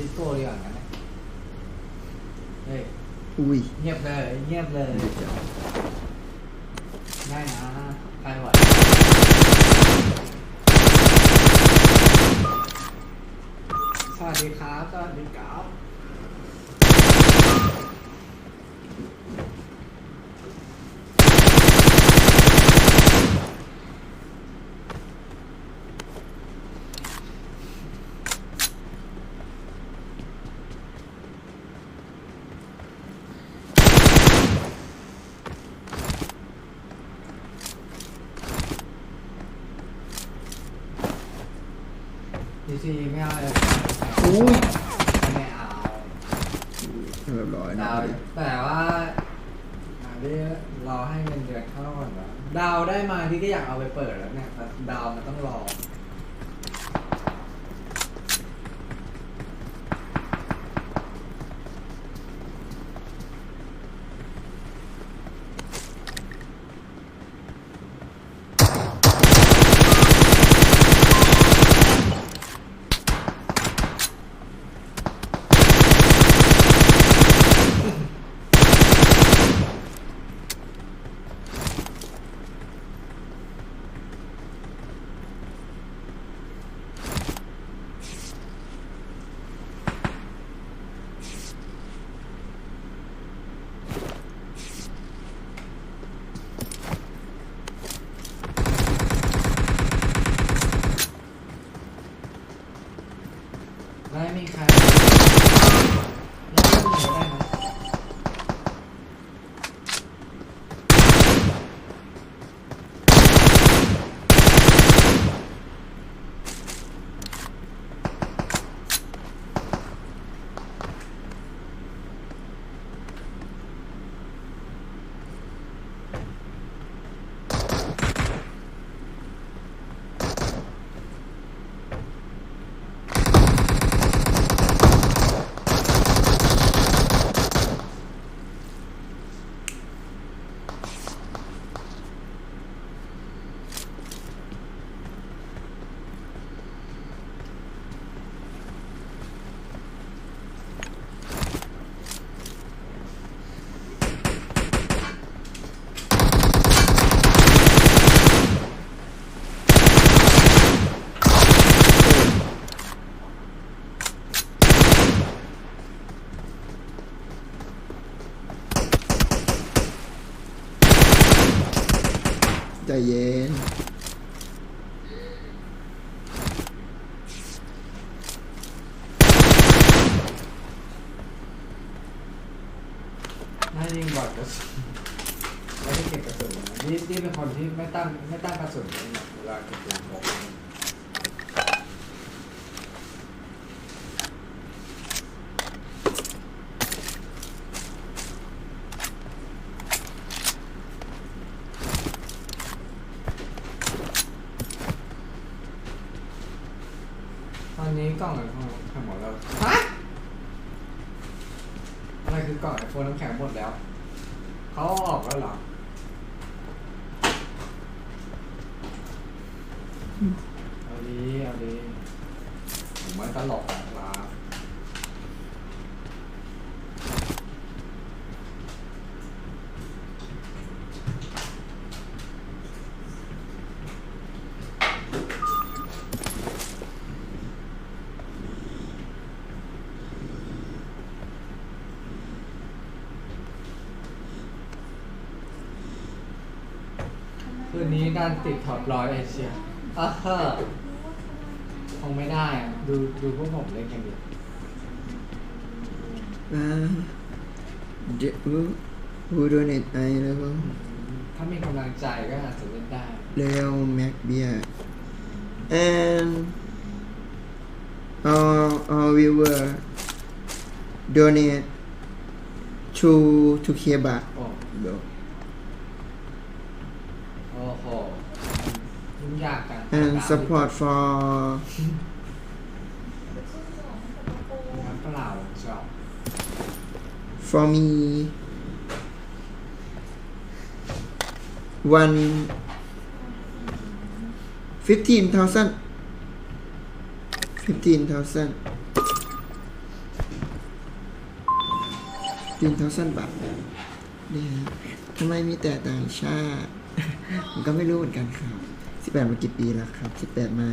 ดิสโก้ดีกว่างั้นนะเฮ้ยอุ้ยเงียบเลยเงียบเลยได้นะใครไหวสวัสดีครับสวัสดีครับ ซีไม่เอาเลยอุ้ยไม่เอาเรียบร้อยนะดาวแต่ว่าอันนี้รอให้เงินเดือนเข้าก่อนนะดาวได้มาที่ก็อยากเอาไปเปิดแล้วเนี่ยแต่ดาวมันต้องรอ ที่ไม่ตั้งไม่ตั้งกระสุนเลยนะเวลาเก็บปืนพกตอนนี้กล่องอะไรของทำหมดแล้วฮะอะไรคือกล่องไอโฟนน้ำแข็งหมดแล้ว เขาเอาออกแล้วเหรอ เอาดีเอาดีผมไม่ตลกนะครับคืนนี้การติดท็อปร้อยเอเชียอะฮ้อค งไม่ได้อะดูดูพวกผมเล่นกันดิอ่าเดี๋ยวผู้โดเนตไอแล้วก็ถ้ามีกำลังใจก็อาจจะเล่นได้เร็วแม็กเบีย and our our viewer donate to to k b a โอ้เดี๋ยวโอ้โหยุ่งยากกัน and support for น้ำเปล่าชอบ for me one fifteen thousand fifteen thousand ทีมเทาสั้นบาทนี่ฮะทำไมมีแต่ต่างชาติ ผมก็ไม่รู้เหมือนกันครับ บแปดมากี่ปีแล้วครับสิบแปดมา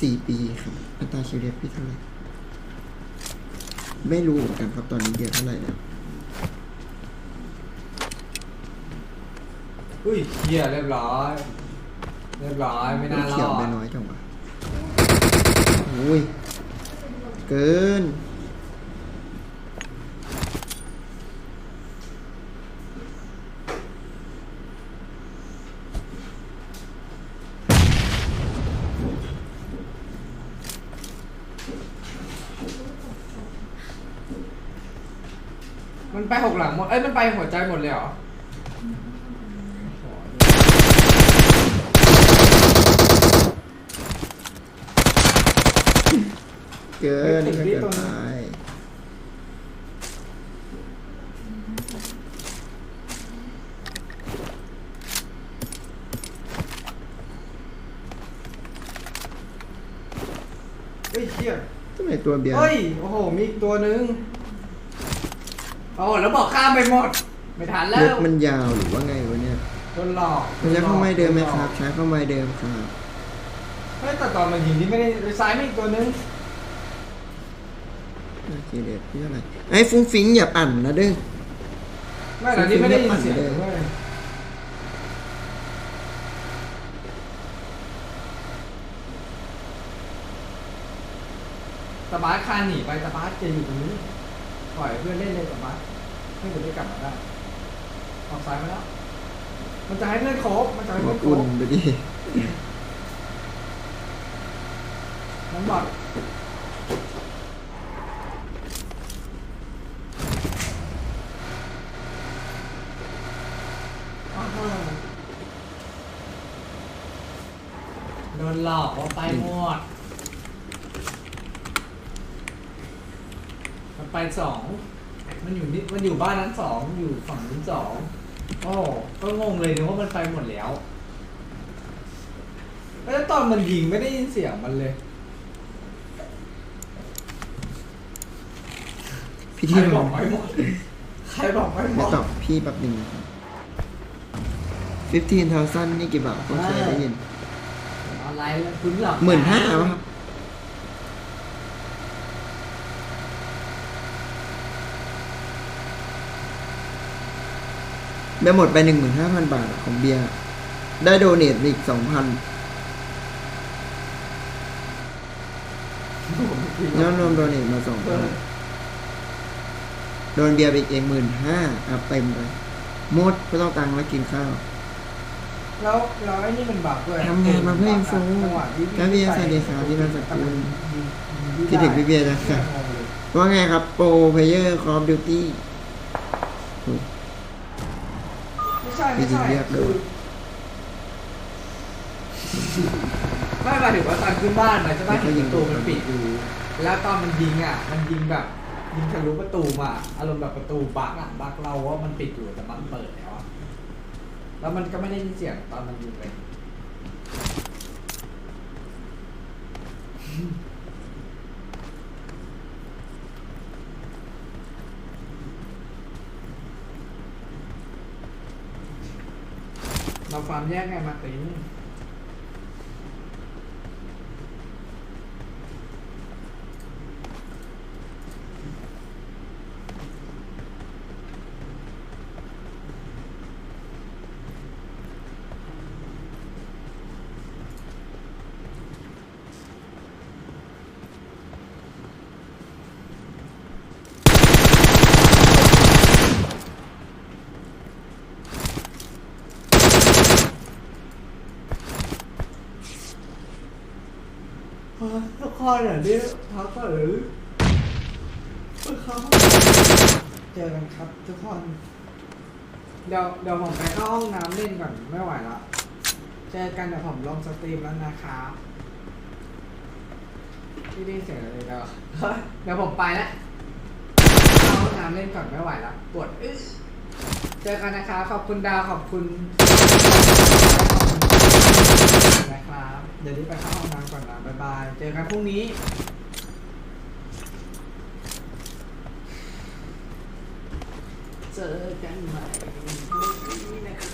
สี่ปีครับอัตราเฉลี่ยพี่เท่าไหร่ไม่รู้เหมือนกันครับตอนนี้เดือนเท่าไหร่แล้วอุ้ยเฮียเรียบร้อย เรียบร้อยไม่น่ารเขียวอไปดน้อยจังวะโอ้ยเกิน มันไปหกหลังหมด เอ้ย มันไปหัวใจหมดเลยเหรอ เกินเฮ้ยถึงที่เกินตรงไปนั้นเฮ้ยเชี่ยทำไมตัวเบียร์เฮ้ย โอ้โห มีอีกตัวหนึ่ง โอ้โหแล้วบอกข้ามไปหมด ไม่ทันแล้เล็บวมันยาวหรือว่าไงวะเนี่ยโดนหลอกมันจะเข้าไม้เดิมไหมโนลคอกรับ ใช้เข้าไม้เดิมครับเฮ้ยแต่ตอนมันยิงนี่ไม่ได้ไปซ้ายไม่อีกตัวหนึงโอเคเด็ดพี่เท่าไหร่ไอ้ฟุ้งฟิ้งอย่าปั่นนะเด้อไม่แต่นี่ไม่ได้ยินเสียงเสียงเว้ยตะบาสคานหนีไปตะบาสจะอยู่ตรงนี้ ปล่อยเพื่อนเล่นเลยตะบาสให้ผมได้กลับมาได้ออกซ้ายมาแล้ว มันจะให้เพื่อนโคบมันจะให้หัวเพื่อนโคอุ่นบไปดิมันบอกอ้าวโดนหลอกว่าไปหมด มัน ไปสอง มันอยู่นี่มันอยู่บ้านนั้นสองอยู่ฝั่งนู้นสองโอ้ก็งงเลยนึกว่ามันไปหมดแล้ว แล้วตอนมันยิงไม่ได้ยินเสียงมันเลยพี่ใคที่รบบออกกไม่หมดใครบอกไม่หมไม่ดตอบพี่แป๊บหนึ่งฟิฟทีนทาซันนี่กี่บาทผมเคยได้ยิน ออนไลน์คุณหลอกหมื่นห้าวะครับ ได้หมดไปหนึ่งหมื่นห้าพันบาทอะของเบียร์ได้โดเนทอีกสองพันยอดรวมโดเนทมาสองพันโดนเบียร์ไปอีกเองหมื่นห้าอัพเต็มไปหมดไม่ต้องตังค์แล้วกินข้าว แล้วแล้วไอ้นี่มันบักด้วยทำงานมาเพื่ออินฟูจังหวะที่แล้วพี่สวัสดีครับพี่นามสกุลยิงยิงคิดถึงพี่เบียร์นะครับงงเลยว่าไงครับโปรเพเยอร์คอฟดิวตี้ไม่ใช่ไม่ จริใช่งๆเรียกโดคือนไม่หมายถึงว่าตอนขึ้นบ้านนะใช่ไหมแล้วก็ยิงประตูมันปิดอยู่ แล้วตอนมันยิงอะ มันยิงแบบ ยิงทะลุประตูมาอารมณ์แบบประตูบักอะบักเราว่ามันปิดอยู่แต่มันเปิดแล้วอะแล้วมันก็ไม่ได้ยินเสียงตอนมันยิงเล เราความแยกไงมาตี นทุกคนอะนี่พักก่อนหรือเขาเจอกันครับทุกคน เดี๋ยวเดี๋ยวผมไปเข้าห้องน้ำเล่นก่อนไม่ไหวแล้ว เจอกันเดี๋ยวผมลงสตรีมแล้วนะครับที่ได้เสียงอะไรเดี๋ยวเดี๋ยวผมไปแล้วเข้าห้องน้ำเล่นก่อนไม่ไหวแล้วปวดอึเจอกันนะครับขอบคุณดาวขอบคุณนะครับ ดี๋ยวนี้ไปเข้าห้องน้ำก่อนนะบ๊ายบาย เจอกันพรุ่งนี้เจอกันใหม่พรุ่งนี้นะครับ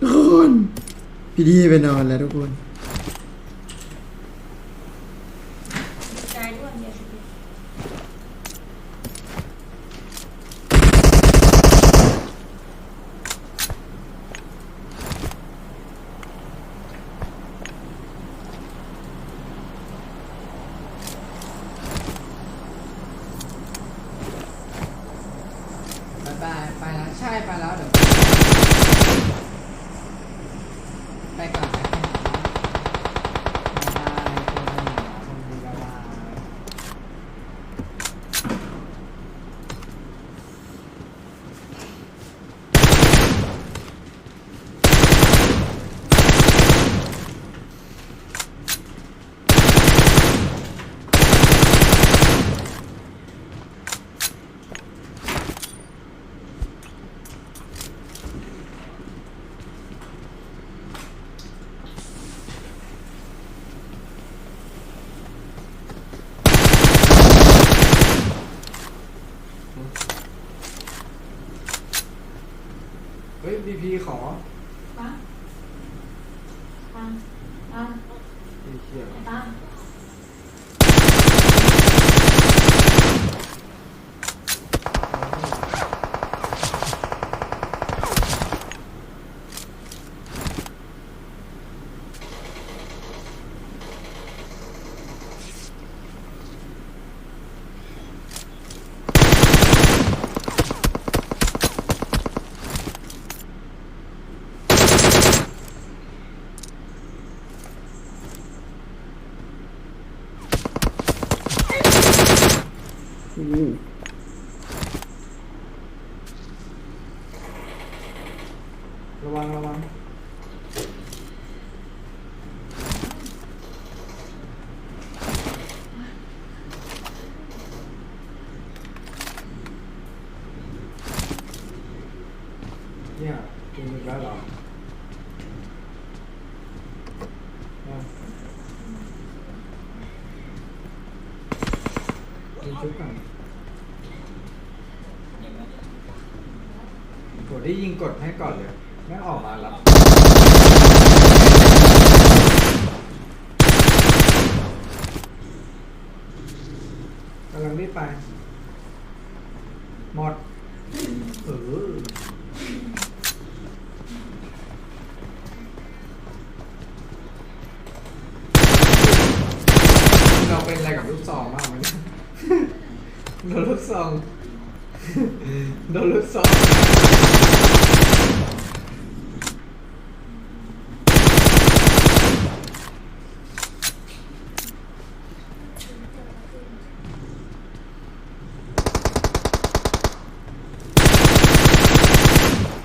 ทุกคนพี่ดีไปนอนแล้วทุกคน ใจด้วยเนี่ยชีวิต บายบายไปแล้วใช่ ไปแล้วเดี๋ยวไปก่อนนะครับบายบายเจอกันใหม่ชมดีบายบาย เฮ้ยบีพีขอ ปังปังปัง บีเขียว ปัง อู้ ระวังระวังเนี่ยกินอีกแล้วเหรอเนี่ยกินชุบก่อนกดได้ยิงกดให้ก่อนเลย ไม่ออกมารับกำลังรีบไป หมดเออเราเป็นอะไรกับลูกซองบ้างไหมเนี่ย โดนลูกซอง โดนลูกซอง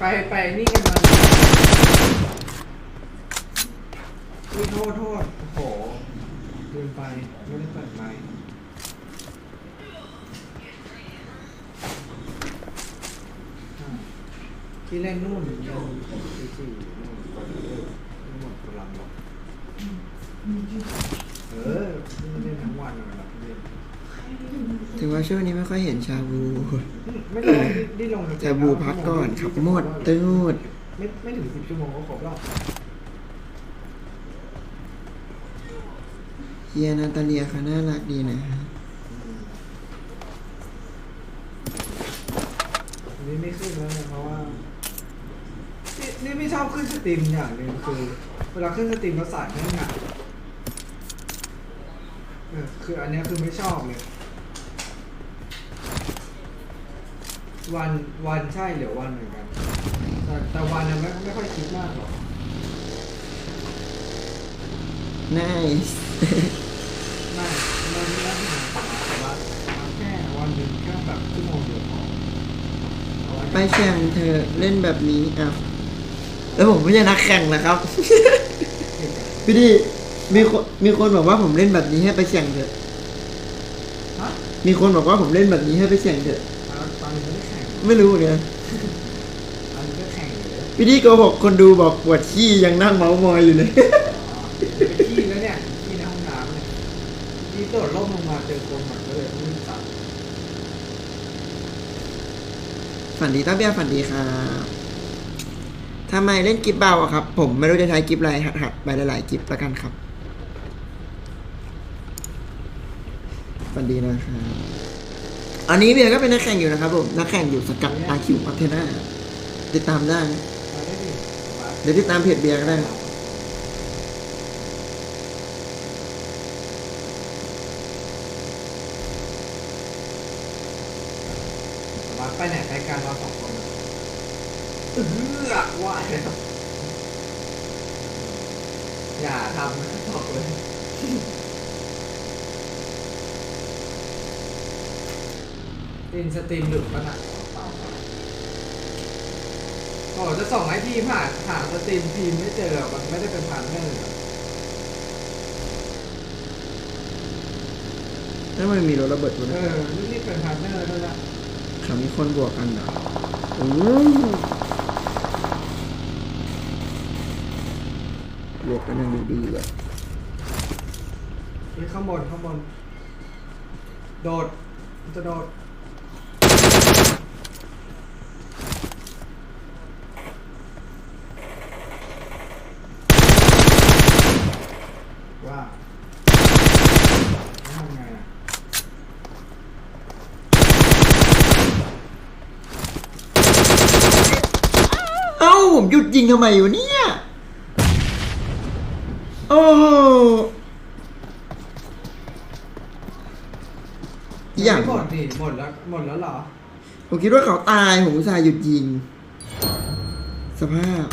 ไปไปนี่กันมาอุ้ยโทษโทษ โอ้โหลืมไป ไม่ได้เปิดไมค์อ่าที่เล่นนู่นเล่นที่สี่นู่นก่อนเลิกไม่หมดกำลังหรอกเออนี่เล่นทั้งวันเลยนะเล่น ว่าช่วงนี้ไม่ค่อยเห็นชาบู ไม่ต้องได้ลงชาบูพักก่อนครับหมดตืดไม่ไม่ถึงสิบชั่วโมงก็ครบแล้วเฮียนาตาเลียเขาน่ารักดีนะฮะอันนี้ไม่ขึ้นแล้วเนี่ยเพราะว่านี่นี่ไม่ชอบขึ้นสตรีมอย่างหนึ่งคือ เวลาขึ้นสตรีมแล้วสายไม่หนักเออคืออันเนี้ยคือไม่ชอบเลย วันวันใช่เหรือวันเหมือนกันแต่แต่วันน่ะไม่ไม่ค่อยคิดมากหรอกน่าไม่ไม่ไม่ได้ถึงแต่ว่าแค่วันหนึ่งแค่แบบชั่วโมงเดียวพอเอาว้ไปแข่งเธอเล่นแบบนี้อ้าวแล้วผมไม่ใช่นักแข่งนะครับ เก็บกันพี่ดีมีคนมีคนบอกว่าผมเล่นแบบนี้ให้ไปแข่งเถอะ ฮะมีคนบอกว่าผมเล่นแบบนี้ให้ไปแข่งเถอะตอนนี้ไม่ ไม่รู้เนี่ยพี่นี่โกหกคนดูบอกปวดขี้ยังนั่งเมามอยอยู่เลย ไปขี้แล้วเนี่ยขี้ในห้องน้ำเลยขี้โดดล่มลงมาเจอคนหมดก็เลยวิ่งตัดฝันดีต้าเบี้ยฝันดีครับทำไมเล่นกิฟเบาอะครับ ผมไม่รู้จะใช้กิฟอะไรหัดหัไปหลายๆกิฟละกันครับ ฝันดีนะครับ อันนี้เบียร์ก็เป็นนักแข่งอยู่นะครับผมนักแข่งอยู่สกัดอาคิวอัเทน่าติดตามได้นะเดี๋ยวติดตามเพจเบียร์ก็ได้มาไปไหนไปกันเราสองคนอะเออว่าอย่าทำนะบอกเลย อินสตรีมหลุดปะน่ะเปล่าๆโอ้จะส่งให้ทีมหาหาสตรีมทีมไม่เจอ มันไม่ได้เป็นพันเนอร์อะแล้วมันมีรถระเบิดด้วยเอนะอนี่นี่เป็นพันเนอร์ด้วยละเขามีคนบวกกันเหรอโอ้บวกกันอย่างดูดีอะนี่ข้างบนข้างบน โดดมันจะโดด ว่าแล้วทำไงอะ เอ้าผมห ยุดยิงทำไมอยู่เนี่ย โอ้โหอย่างไม่หมดดิหมดแล้วหมดแล้วเหรอ ผมคิดว่าเขาตาย ผมอุตส่าห์หยุดยิง สภาพ